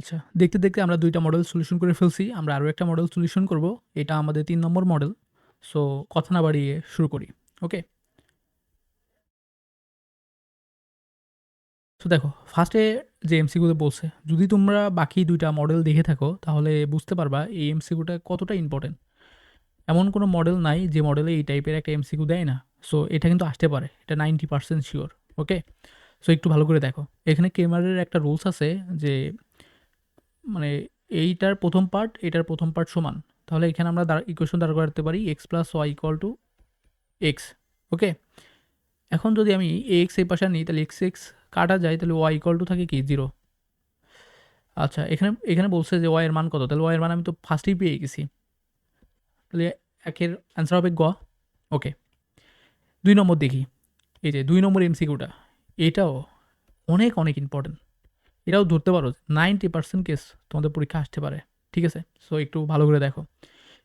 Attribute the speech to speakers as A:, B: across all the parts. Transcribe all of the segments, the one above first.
A: আচ্ছা দেখতে দেখতে আমরা দুইটা মডেল সলিউশন করে ফেলছি। আমরা আরও একটা মডেল সলিউশন করব। এটা আমাদের তিন নম্বর মডেল সো কথা না বাড়িয়ে শুরু করি। ওকে তো দেখো ফার্স্টে যে এমসিকিউতে বলছে, যদি তোমরা বাকি দুইটা মডেল দেখে থাকো, তাহলে বুঝতে পারবা এই এমসিকিউটা কতটা ইম্পর্টেন্ট এমন কোনো মডেল নাই যে মডেলে এই টাইপের একটা এমসিকিউ দেয় না। সো এটা কিন্তু আসতে পারে। এটা ninety percent sure okay so একটু ভালো করে দেখো। এখানে কেমারের একটা রুলস আছে যে মানে এইটার প্রথম পার্ট এটার প্রথম পার্ট সমান। তাহলে এখানে আমরা ইকুয়েশন দাঁড় করাতে পারি x plus y equal to x okay এখন যদি আমি এক্স এই পাশে নিই তাহলে এক্স এক্স কাটা যায়, তাহলে ওয়াই ইকুয়াল টু থাকে কি? জিরো আচ্ছা এখানে এখানে বলছে যে ওয়াইয়ের মান কত? তাহলে ওয়াইয়ের মান আমি তো ফার্স্টেই পেয়ে গেছি। তাহলে একের অ্যান্সার হবে গ ওকে দুই নম্বর দেখি, এই যে দুই নম্বর এমসিকিউটা এটাও অনেক অনেক ইম্পর্টেন্ট এটাও ধরতে পারো নাইনটি পার্সেন্ট কেস তোমাদের পরীক্ষা আসতে পারে। ঠিক আছে? সো একটু ভালো করে দেখো।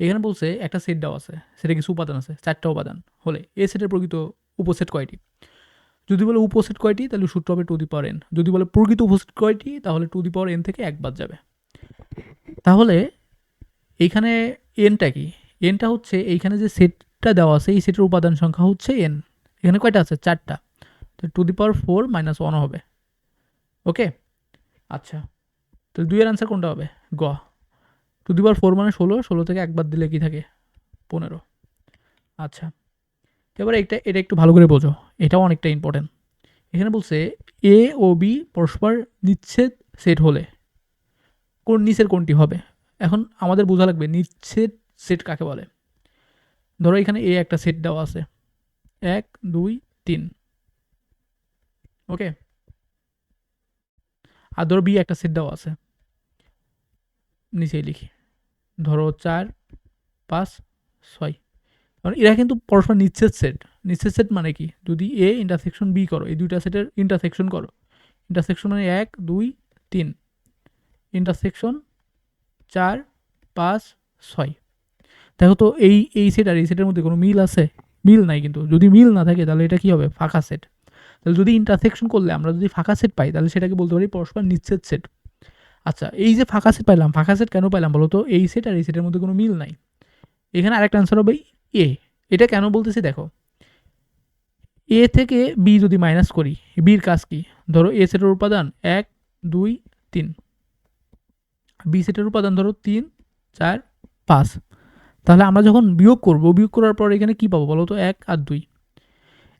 A: এখানে বলছে একটা সেট দেওয়া আছে। সেটা কিছু উপাদান আছে, চারটা উপাদান হলে। এ সেটের প্রকৃত উপসেট কয়টি? যদি বলে উপসেট কয়টি, তাহলে সূত্র হবে টু দি পাওয়ার এন যদি বলে প্রকৃত উপসেট কয়টি, তাহলে টু দি পাওয়ার এন থেকে এক বাদ যাবে। তাহলে এইখানে এনটা কি? এনটা হচ্ছে এইখানে যে সেটটা দেওয়া আছে, এই সেটের উপাদান সংখ্যা হচ্ছে এন এখানে কয়টা আছে? চারটা। তো to the power four minus one হবে। ওকে আচ্ছা। তো দুইয়ের আনসার কোনটা হবে? গ। টু দি পাওয়ার ফোর মানে ষোলো ষোলো থেকে একবার দিলে কি থাকে? পনেরো। আচ্ছা। এবারে এটা এটা একটু ভালো করে বোঝো। এটাও অনেকটা ইম্পর্টেন্ট এখানে বলছে এ ও বি পরস্পর নিচ্ছেদ সেট হলে। কোন নিচের কোনটি হবে? এখন আমাদের বোঝা লাগবে নিচ্ছেদ সেট কাকে বলে? ধরো এখানে এ একটা সেট দেওয়া আছে। এক, দুই, তিন। ওকে আর ধরো বি একটা সেট দেওয়া আছে। নিচেই লিখি। ধরো চার, পাঁচ, ছয়। কারণ এরা কিন্তু পরস্পর নিচ্ছেদ সেট নিচ্ছেদ সেট মানে কি? যদি এ ইন্টারসেকশন বি করো, এই দুইটা সেটের ইন্টারসেকশন করো। ইন্টারসেকশন মানে এক, দুই, তিন। ইন্টারসেকশন চার, পাঁচ, ছয়। দেখো তো এই এই সেট আর এই সেটের মধ্যে কোনো মিল আছে? মিল নাই কিন্তু। যদি মিল না থাকে তাহলে এটা কী হবে? ফাঁকা সেট তাহলে যদি ইন্টারসেকশন করলে, আমরা যদি ফাঁকা সেট পাই, তাহলে সেটাকে বলতে পারি পরস্পর নিচ্ছেদ সেট আচ্ছা এই যে ফাঁকা সেট পাইলাম, ফাঁকা সেট কেন পাইলাম বলো তো? এই সেট আর এই সেটের মধ্যে কোনো মিল নাই। এখানে আরেকটা অ্যান্সার হবে এ এটা কেন বলতেছি দেখো। এ থেকে বি যদি মাইনাস করি বির কাজ কি? ধরো এ সেটের উপাদান এক, দুই, তিন। বি সেটের উপাদান ধরো তিন, চার, পাঁচ। তাহলে আমরা যখন বিয়োগ করব, বিয়োগ করার পর এখানে কি পাবো বলো তো? এক আর দুই।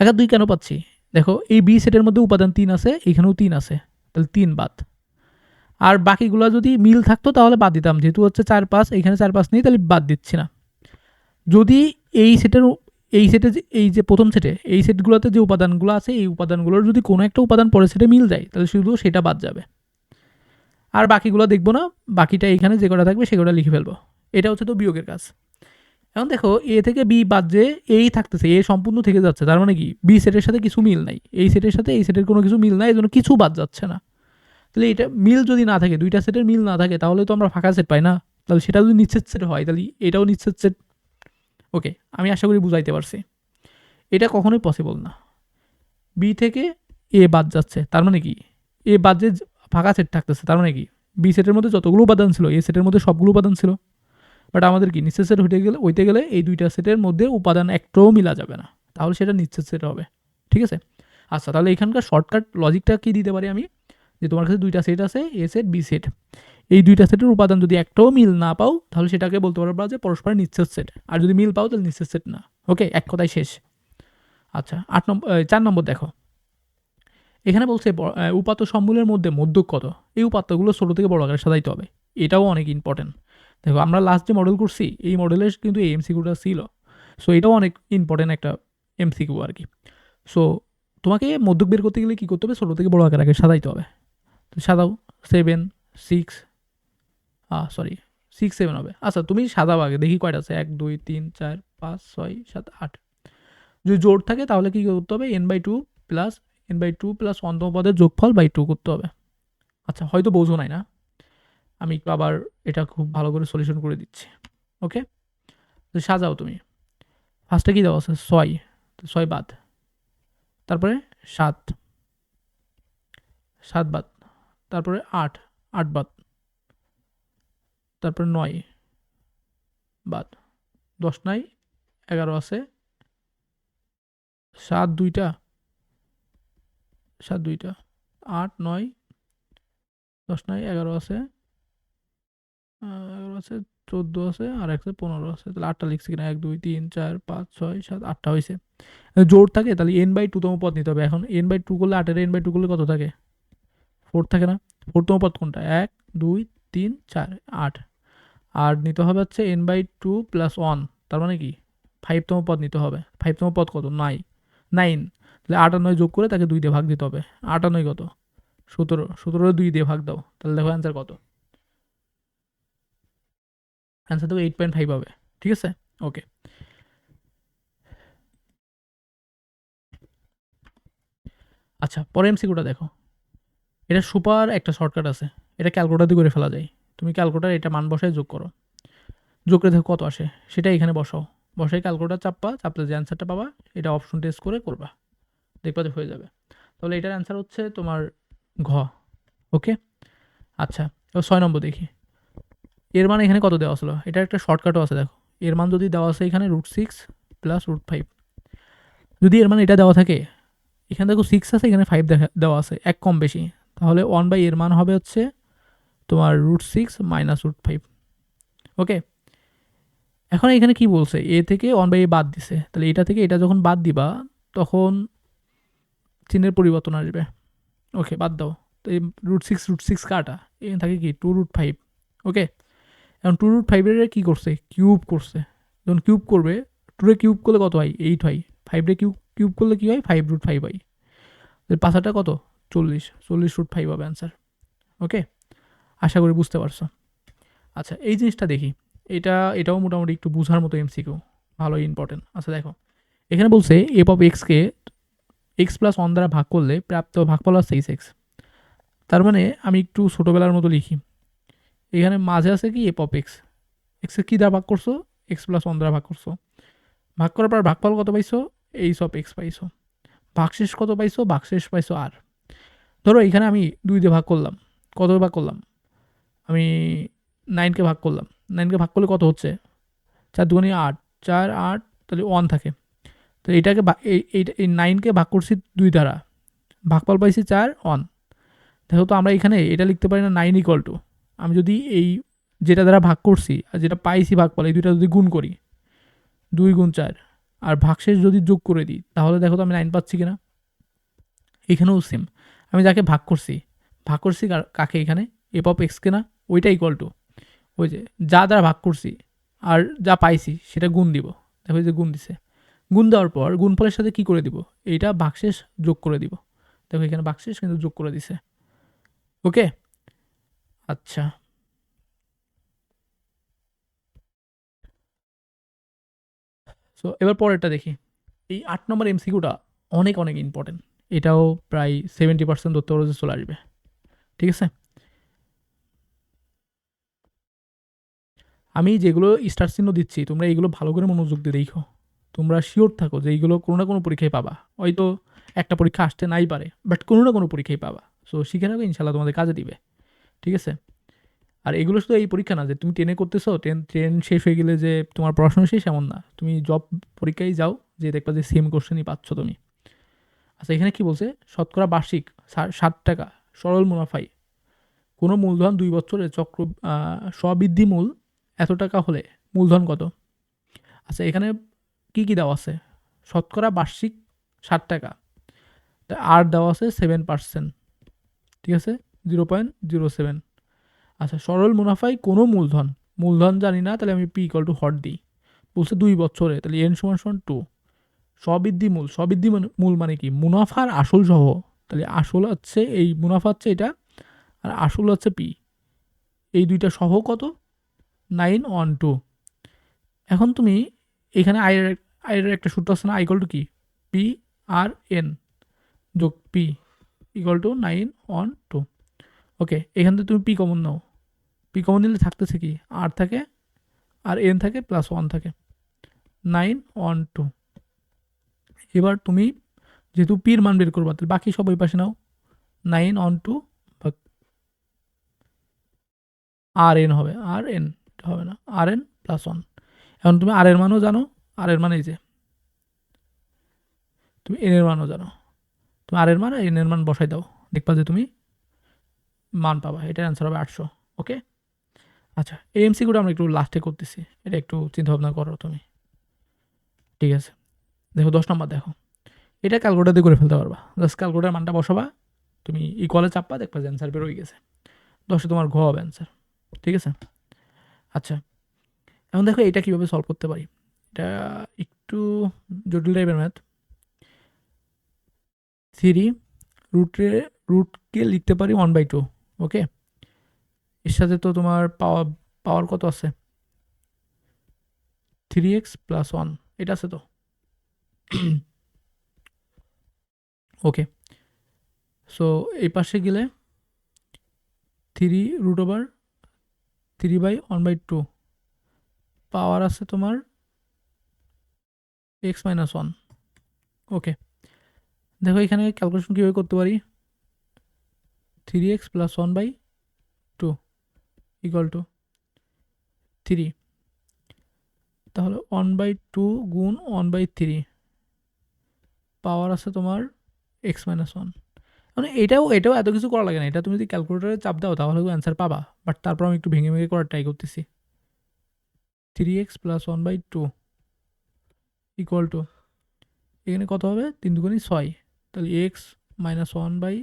A: এক আর দুই কেন পাচ্ছি? দেখো, এই বি সেটের মধ্যে উপাদান তিন আছে এখানেও তিন আছে, তাহলে তিন বাদ। আর বাকিগুলো যদি মিল থাকতো, তাহলে বাদ দিতাম, যেহেতু হচ্ছে চার পাঁচ এখানে চার পাঁচ নেই, তাহলে বাদ দিচ্ছি না। যদি এই সেটের এই সেটে এই যে প্রথম সেটে এই সেটগুলোতে যে উপাদানগুলো আছে, এই উপাদানগুলোর যদি কোনো একটা উপাদান পরের সেটে মিল যায়, তাহলে শুধু সেটা বাদ যাবে। আর বাকিগুলো দেখব না, বাকিটা এখানে যে কটা থাকবে, সেগুলো লিখে ফেলব। এটা হচ্ছে তো বিয়োগের কাজ। এখন দেখো এ থেকে বি বাদ যে এই থাকতেছে এ সম্পূর্ণ থেকে যাচ্ছে, তার মানে কি? বি সেটের সাথে কিছু মিল নাই। এই সেটের সাথে এই সেটের কোনো কিছু মিল নাই এই জন্য কিছু বাদ যাচ্ছে না। তাহলে এটা মিল যদি না থাকে, দুইটা সেটের মিল না থাকে, তাহলে তো আমরা ফাঁকা সেট পাই না। তাহলে সেটা যদি নিচ্ছেদ সেট হয়, তাহলে এটাও নিচ্ছেদ সেট ওকে আমি আশা করি বুঝাইতে পারছি। এটা কখনোই পসিবল না। বি থেকে এ বাদ যাচ্ছে, তার মানে কি? এ বাদ যে ফাঁকা সেট থাকতেছে, তার মানে কি? বি সেটের মধ্যে যতগুলো উপাদান ছিল এ সেটের মধ্যে সবগুলো উপাদান ছিল। বাট আমাদের কি নিঃশ্বাস সেট হইতে গেলে হইতে গেলে এই দুইটা সেটের মধ্যে উপাদান একটাও মিলা যাবে না। তাহলে সেটা নিঃশ্বাস সেট হবে। ঠিক আছে? আচ্ছা তাহলে এখানকার শর্টকাট লজিকটা কি দিতে পারি আমি? যে তোমার কাছে দুইটা সেট আছে এ সেট বি সেট এই দুইটা সেটের উপাদান যদি একটাও মিল না পাও, তাহলে সেটাকে বলতে পারবা যে পরস্পর নিঃশ্বাস সেট আর যদি মিল পাও, তাহলে নিঃশ্বাস সেট না। ওকে এক কথায় শেষ। আচ্ছা আট নম্বর চার নম্বর দেখো। এখানে বলছে উপাত্ত সম্মূলের মধ্যে মধ্যক কত? এই উপাত্তগুলো ছোটো থেকে বড় আকারে সাজাইতে হবে। এটাও অনেক ইম্পর্টেন্ট দেখো, আমরা লাস্ট যে মডেল করছি, এই মডেলের কিন্তু এই এমসিকিউটা ছিল। সো এটাও অনেক ইম্পর্টেন্ট একটা এমসিকিউ আর কি সো তোমাকে মধ্যক বের করতে গেলে কী করতে হবে? ষোলো থেকে বড় আকার আগে সাদাইতে হবে। তো সাজাও seven six sorry six seven হবে। আচ্ছা তুমি সাজাও আগে, দেখি কয়টা আছে। এক, দুই, তিন, চার, পাঁচ, ছয়, সাত, আট। যদি জোর থাকে, তাহলে কী করতে হবে? N by two plus n by two plus অন্তম পদের যোগফল বাই টু করতে হবে। আচ্ছা হয়তো বোঝো নাই না। আমি একটু আবার এটা খুব ভালো করে সলিউশন করে দিচ্ছি ওকে তো সাজাও তুমি। ফার্স্টে কী দেওয়া আছে? ছয়। তো ছয় বাদ। তারপরে সাত। সাত বাদ। তারপরে আট। আট বাদ। তারপরে নয় বাদ। দশ নাই, এগারো আছে। সাত দুইটা। সাত দুইটা। আট নয়, দশ নয় এগারো আছে। আছে চোদ্দ আছে, আর একটা পনেরো আছে। তাহলে আটটা লিখছি কিনা? এক, দুই, তিন, চার, পাঁচ, ছয়, সাত, আটটা হয়েছে জোর থাকে? তাহলে এন বাই টুতম পদ নিতে হবে। এখন এন বাই টু করলে আটের এন বাই টু করলে কত থাকে? ফোর থাকে না? ফোরতম পদ কোনটা? এক, দুই, তিন, চার, আট। আর নিতে হবে হচ্ছে n by two plus one তার মানে কি? ফাইভতম পদ নিতে হবে। ফাইভতম পদ কত? নাই নাইন তাহলে আট আর নয় যোগ করে তাকে দুই দিয়ে ভাগ দিতে হবে। আট আর নয় কত? সতেরো। সতেরো দুই দিয়ে ভাগ দাও। তাহলে দেখো অ্যান্সার কত? অ্যান্সার দেবো এইট পয়েন্ট ফাইভ হবে ঠিক আছে? ওকে আচ্ছা পরে এমসিকিউটা দেখো। এটা সুপার একটা শর্টকাট আছে। এটা ক্যালকুলেটার দিয়ে করে ফেলা যায়। তুমি ক্যালকুলেটার এটা মান বসায় যোগ করো। যোগ করে দেখো কত আসে। সেটা এখানে বসাও। বসাই ক্যালকুলেটার চাপবা, চাপলে যে অ্যান্সারটা পাবা, এটা অপশন টেস্ট করে করবা। দেখবা যে হয়ে যাবে। তাহলে এটার অ্যান্সার হচ্ছে তোমার ঘ। ওকে আচ্ছা এবার ছয় নম্বর দেখি। এর মান এখানে কত দেওয়া ছিল এটা একটা শর্টকাটও আছে, দেখো। এর মান যদি দেওয়া আছে এখানে root six plus root five যদি এর মান এটা দেওয়া থাকে, এখানে দেখো সিক্স আছে, এখানে ফাইভ দেখা, দেওয়া আছে, এক কম বেশি। তাহলে ওয়ান বাই এর মান হবে হচ্ছে তোমার root six minus root five okay এখন এখানে কি বলছে? এ থেকে ওয়ান বাই এ বাদ দিছে। তাহলে এটা থেকে এটা যখন বাদ দিবা, তখন চিহ্নের পরিবর্তন আসবে। ওকে বাদ দাও। তো এই রুট সিক্স রুট সিক্স কাটা। এখানে থাকে কি? টু রুট ফাইভ ওকে এখন টু রুট ফাইভের কী করছে? কিউব করছে। যখন কিউব করবে টুরে কিউব করলে কত হয়? এইট হয়। ফাইভে কিউব কিউব করলে কী হয়? ফাইভ রুট ফাইভ হয়। পাশাটা কত? চল্লিশ। চল্লিশ রুট ফাইভ হবে অ্যান্সার ওকে আশা করি বুঝতে পারছ। আচ্ছা এই জিনিসটা দেখি। এটা, এটাও মোটামুটি একটু বোঝার মতো এমসিকিউ ভালোই ইম্পর্টেন্ট আচ্ছা দেখো। এখানে বলছে এফ অফ এক্সকে এক্স প্লাস ওয়ান দ্বারা ভাগ করলে প্রাপ্ত ভাগফল হচ্ছে এইচ এক্স তার মানে আমি একটু ছোটোবেলার মতো লিখি। এখানে মাঝে আছে কি এফ অফ এক্স এক্সকে কী দ্বারা ভাগ করছ? এক্স প্লাস ওয়ান দ্বারা ভাগ করছ। ভাগ করার পর ভাগফল কত পাইছো? এই সব এক্স পাইছো। ভাগশেষ কত পাইছো? ভাগশেষ পাইছো আর ধরো এখানে আমি দুই দিয়ে ভাগ করলাম। কত ভাগ করলাম? আমি নাইনকে ভাগ করলাম। নাইনকে ভাগ করলে কত হচ্ছে? চার দুগুণে আট। চার, আট, তাহলে ওয়ান থাকে। তো এটাকে এই নাইনকে ভাগ করছি দুই দ্বারা। ভাগফল পাইছি চার ওয়ান দেখো তো আমরা এখানে এটা লিখতে পারি না নাইন ইকুয়াল টু আমি যদি এই যেটা দ্বারা ভাগ করছি আর যেটা পাইছি ভাগ ভাগফল, এই দুইটা যদি গুণ করি, দুই গুণ চার, আর ভাগশেষ যদি যোগ করে দিই, তাহলে দেখো তো আমি নাইন পাচ্ছি কিনা? এখানেও সেম আমি যাকে ভাগ করছি ভাগ করছি কার- কাকে এখানে? এপ অফ এক্সকে না ওইটা ইকুয়াল টু ওই যে যা দ্বারা ভাগ করছি আর যা পাইছি, সেটা গুণ দিব। দেখো যে গুণ দিছে। গুণ দেওয়ার পর গুণফলের সাথে কি করে দিব? এইটা ভাগশেষ যোগ করে দিব। দেখো এখানে ভাগশেষ কিন্তু যোগ করে দিছে। ওকে আচ্ছা। সো এবার পরেরটা দেখি। এই আট নম্বর এমসিকিউটা অনেক অনেক ইম্পর্টেন্ট এটাও প্রায় সেভেন্টি পার্সেন্ট ধরতে পারো চলে আসবে। ঠিক আছে? আমি যেগুলো স্টার চিহ্ন দিচ্ছি, তোমরা এইগুলো ভালো করে মনোযোগ দিয়ে দেখো। তোমরা শিওর থাকো যে এইগুলো কোনো না কোনো পরীক্ষায় পাবা। হয়তো একটা পরীক্ষা আসতে নাই পারে বাট কোনো না কোনো পরীক্ষায় পাবা। সো শিখে রাখো ইনশাল্লাহ তোমাদের কাজে দিবে। ঠিক আছে? আর এগুলো শুধু এই পরীক্ষা না, যে তুমি টেনে করতেছো টেন ট্রেন শেষ হয়ে গেলে যে তোমার পড়াশোনা শেষ, এমন না। তুমি জব পরীক্ষায় যাও, যে দেখবা যে সেম কোশ্চেনই পাচ্ছ তুমি। আচ্ছা এখানে কি বলছে? শতকরা বার্ষিক ষাট টাকা, সরল মুনাফাই কোনো মূলধন দুই বছরের চক্র স্ববৃদ্ধি মূল এত টাকা হলে মূলধন কত? আচ্ছা এখানে কি কি দেওয়া আছে? শতকরা বার্ষিক ষাট টাকা। আর দেওয়া আছে সেভেন পার্সেন্ট ঠিক আছে? Zero point zero seven. আচ্ছা সরল মুনাফায় কোনো মূলধন মূলধন জানি না, তাহলে আমি পি ইকল টু হট দিই বলছে দুই বছরে, তাহলে এন সমান সমান টু স্ববৃদ্ধি মূল, স্ববৃদ্ধি মানে- মূল মানে কি? মুনাফার আসল সহ। তাহলে আসল হচ্ছে, এই মুনাফা হচ্ছে এটা, আর আসল হচ্ছে পি এই দুইটা সহ কত? Nine one two. এখন তুমি এখানে আয়ের আয়ের একটা সূত্র আছে না আইকল টু কি? পি আর এন যোগ p equal to nine one two. Okay, এখান থেকে তুমি পি কমন নাও। পি কমন নিলে থাকতেছে কি? আর থাকে, আর এন থাকে প্লাস ওয়ান থাকে। নাইন ওয়ান টু এবার তুমি যেহেতু পির মান বের করবা, তাহলে বাকি সব ওই পাশে নাও। Nine one two r n হবে আর এন হবে না। আর এন প্লাস ওয়ান এখন তুমি আর এর মানও জানো আর এর মানে এই যে। তুমি এন এর মানও জানো। তুমি আর এর মান এন এর মান বসাই দাও। দেখবা যে তুমি মান পাবা, এটার অ্যান্সার হবে আটশো ওকে আচ্ছা এই এমসিকিউটা আমরা একটু লাস্টে করতেছি, এটা একটু চিন্তা ভাবনা করো তুমি, ঠিক আছে? দেখো, দশ নম্বর দেখো, এটা ক্যালকুলেটার দিয়ে করে ফেলতে পারবা জাস্ট ক্যালকুলেটার মানটা বসাবা, তুমি ইকুয়ালে চাপবা, দেখবা যে অ্যান্সার বেরোয় গেছে, দশে তোমার ঘ হবে অ্যান্সার ঠিক আছে? আচ্ছা এখন দেখো এটা কীভাবে সলভ করতে পারি, এটা একটু জটিল টাইপের ম্যাথ থ্রি রুটে রুটকে লিখতে পারি ওয়ান বাই টু ওকে? এর সাথে তো তোমার পাওয়ার পাওয়ার কত আছে? থ্রি এক্স প্লাস ওয়ান এটা আছে তো? ওকে সো এই পাশে গেলে three root over three by one by two power আছে তোমার এক্স মাইনাস ওয়ান ওকে। দেখো এখানে ক্যালকুলেশন কীভাবে করতে পারি? Three x plus one by two equal to three তাহলে ওয়ান বাই টু গুণ ওয়ান বাই থ্রি পাওয়ার আছে তোমার এক্স মাইনাস ওয়ান মানে এটাও এটাও এত কিছু করা লাগে না। এটা তুমি যদি ক্যালকুলেটারে চাপ দাও, তাহলে অ্যান্সার পাবা। বাট তারপর আমি একটু ভেঙে ভেঙে করার ট্রাই করতেছি। Three x plus one by two equal to এখানে কত হবে? তিন দুগুণি ছয়। তাহলে এক্স মাইনাস ওয়ান বাই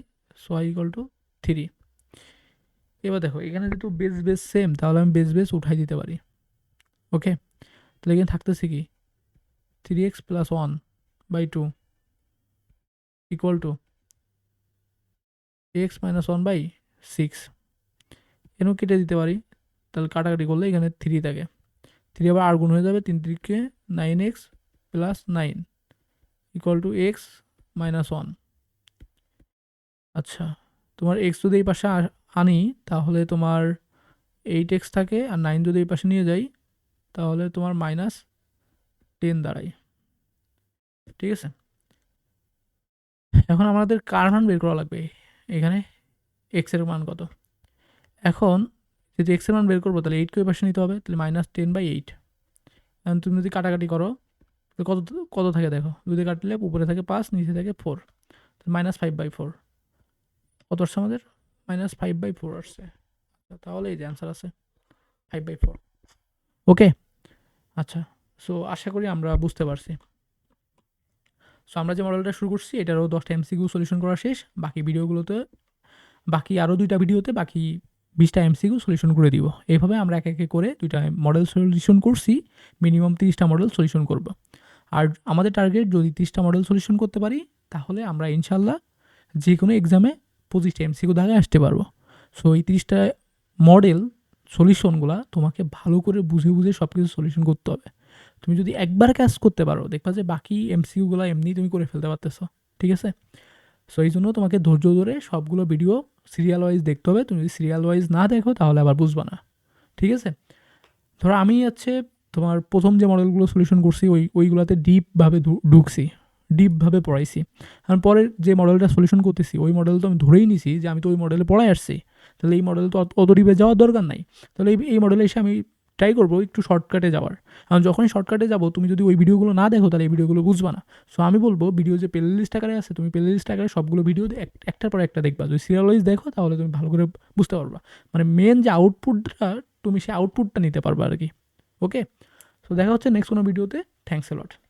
A: ছয় ইকুয়াল টু থ্রি। এবার দেখো, এখানে যেহেতু বেস বেস সেম তাহলে আমি বেস বেস উঠাই দিতে পারি। ওকে তাহলে এখানে থাকতেছে কি? Three x plus one by two equal to x minus one by six এখানেও কেটে দিতে পারি। তাহলে কাটাকাটি করলে এখানে থ্রি থাকে। থ্রি আবার আর হয়ে যাবে তিন তিরিকে nine x plus nine equal to x minus one আচ্ছা। তোমার এক্স যদি এই পাশে আনি, তাহলে তোমার এইট এক্স থাকে, আর নাইন যদি এই পাশে নিয়ে যাই, তাহলে তোমার মাইনাস টেন দাঁড়ায়। ঠিক আছে? এখন আমাদের কার মান বের করা লাগবে? এখানে এক্সের মান কত? এখন যদি এক্সের মান বের করব, তাহলে এইটকে ওই পাশে নিতে হবে, তাহলে মাইনাস টেন বাই এইট এখন তুমি যদি কাটাকাটি করো কত কত থাকে দেখো? দুধে কাটলে উপরে থাকে পাঁচ, নিচে থাকে four minus five by four কত আসছে আমাদের? মাইনাস ফাইভ বাই ফোর আসছে। আচ্ছা, তাহলে এই যে অ্যান্সার আছে। ফাইভ বাই ফোর ওকে আচ্ছা সো আশা করি আমরা বুঝতে পারছি। সো আমরা যে মডেলটা শুরু করছি এটারও দশটা এমসিকিউ সলিউশন করা শেষ। বাকি ভিডিওগুলোতে বাকি আরও দুইটা ভিডিওতে বাকি বিশটা এমসিকিউ সলিউশন করে দিব। এইভাবে আমরা এক একে করে দুইটা মডেল সলিউশন করছি। মিনিমাম তিরিশটা মডেল সলিউশন করব। আর আমাদের টার্গেট যদি তিরিশটা মডেল সলিউশন করতে পারি তাহলে আমরা ইনশাল্লাহ যে কোনো এক্সামে পঁচিশটা এমসিকিউ দাগে আসতে পারব। সো এই তিরিশটা মডেল সলিউশনগুলো তোমাকে ভালো করে বুঝে বুঝে সব কিছু সলিউশন করতে হবে। তুমি যদি একবার কাজ করতে পারো, দেখবা যে বাকি এমসিকিউগুলো এমনি তুমি করে ফেলতে পারতেছো, ঠিক আছে? সো এই জন্য তোমাকে ধৈর্য ধরে সবগুলো ভিডিও সিরিয়াল ওয়াইজ দেখতে হবে। তুমি যদি সিরিয়াল ওয়াইজ না দেখো, তাহলে আবার বুঝবা না, ঠিক আছে? ধরো আমি হচ্ছে তোমার প্রথম যে মডেলগুলো সলিউশন করছি, ওই, ওইগুলোতে ডিপভাবে ঢুকছি। ডিপভাবে পড়াইছি। আর পরের যে মডেলটা সলিউশন করতেছি, ওই মডেল তো আমি ধরেই নিছি যে আমি তো ওই মডেলে পড়াই আসছি। তাহলে এই মডেল তো অত- ডিপে যাওয়ার দরকার নাই। তাহলে এই মডেলে এসে আমি ট্রাই করব একটু শর্টকাটে যাওয়ার। কারণ যখনই শর্টকাটে যাব, তুমি যদি ওই ভিডিওগুলো না দেখো, তাহলে এই ভিডিওগুলো বুঝবা না। সো আমি বলব ভিডিও যে প্লে লিস্ট আকারে আছে, তুমি প্লে লিস্ট আকারে সবগুলো ভিডিও একটার পর একটা দেখবা। যদি সিরিয়াল ওয়াইজ দেখো, তাহলে তুমি ভালো করে বুঝতে পারবা। মানে মেন যে আউটপুটটা তুমি সেই আউটপুটটা নিতে পারবা আর কি। ওকে সো দেখা হচ্ছে নেক্সট কোনো ভিডিওতে থ্যাংকস এ লট